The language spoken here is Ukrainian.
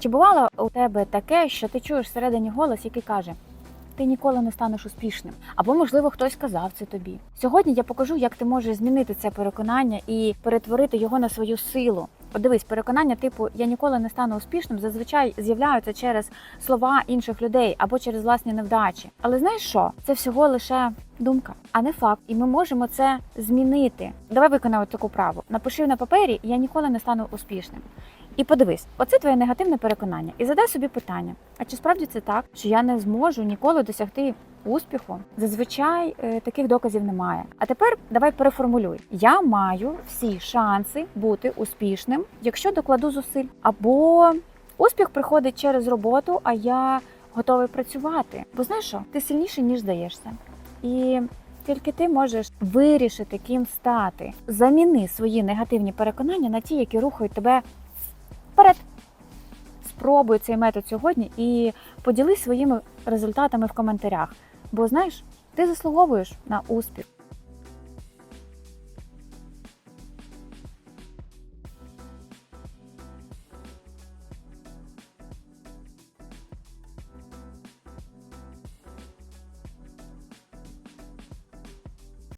Чи бувало у тебе таке, що ти чуєш всередині голос, який каже: ти ніколи не станеш успішним, або можливо хтось сказав це тобі. Сьогодні я покажу, як ти можеш змінити це переконання і перетворити його на свою силу. От дивись, переконання типу Я ніколи не стану успішним зазвичай з'являються через слова інших людей або через власні невдачі. Але знаєш що? Це всього лише думка, а не факт. І ми можемо це змінити. Давай виконаємо таку праву. Напиши на папері Я ніколи не стану успішним. І подивись, оце твоє негативне переконання. І задай собі питання: а чи справді це так, що я не зможу ніколи досягти успіху? Зазвичай е, таких доказів немає. А тепер давай переформулюй: я маю всі шанси бути успішним, якщо докладу зусиль. Або успіх приходить через роботу, а я готовий працювати. Бо знаєш що, ти сильніший, ніж здаєшся. І тільки ти можеш вирішити, ким стати. Заміни свої негативні переконання на ті, які рухають тебе вперед. Спробуй цей метод сьогодні і поділись своїми результатами в коментарях. Бо знаєш, ти заслуговуєш на успіх.